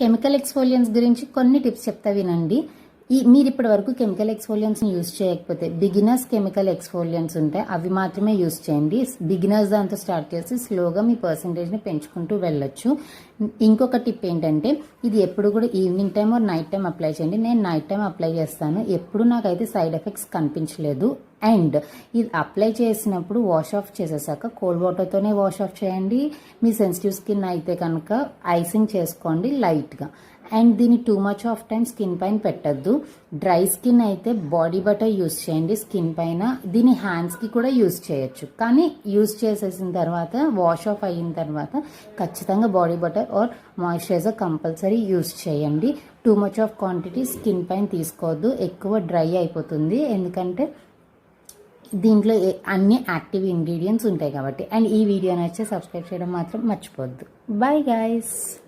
Chemical exfoliants గురించి కొన్ని tips చెప్తా వినండి. ఈ మీరు ఇప్పటి వరకు కెమికల్ ఎక్స్ఫోలియన్స్ని యూజ్ చేయకపోతే బిగినర్స్ కెమికల్ ఎక్స్ఫోలియన్స్ ఉంటాయి అవి మాత్రమే యూజ్ చేయండి. బిగినర్స్ దాంతో స్టార్ట్ చేసి స్లోగా మీ పర్సంటేజ్ని పెంచుకుంటూ వెళ్ళొచ్చు. ఇంకొక టిప్ ఏంటంటే ఇది ఎప్పుడు కూడా evening time or night time apply చేయండి. నేను నైట్ టైం అప్లై చేస్తాను. ఎప్పుడు నాకైతే సైడ్ ఎఫెక్ట్స్ కనిపించలేదు అండ్ ఇది అప్లై చేసినప్పుడు వాష్ ఆఫ్ చేసేసాక కోల్డ్ వాటర్తోనే వాష్ ఆఫ్ చేయండి. మీ సెన్సిటివ్ స్కిన్ అయితే కనుక ఐసింగ్ చేసుకోండి లైట్గా. అండ్ దీన్ని too much of time skin పైన పెట్టద్దు. డ్రై స్కిన్ అయితే బాడీ బటర్ యూస్ చేయండి స్కిన్ పైన. దీన్ని హ్యాండ్స్కి కూడా యూస్ చేయొచ్చు. కానీ యూస్ చేసేసిన తర్వాత వాష్ ఆఫ్ అయిన తర్వాత ఖచ్చితంగా body butter or moisturiser compulsory use చేయండి. Too much of quantity skin పైన తీసుకోవద్దు. ఎక్కువ డ్రై అయిపోతుంది. ఎందుకంటే దీంట్లో ఏ- అన్ని యాక్టివ్ ఇంగ్రీడియంట్స్ ఉంటాయి కాబట్టి. అండ్ ఈ వీడియో నచ్చితే సబ్స్క్రైబ్ చేయడం మాత్రం మర్చిపోవద్దు. Bye guys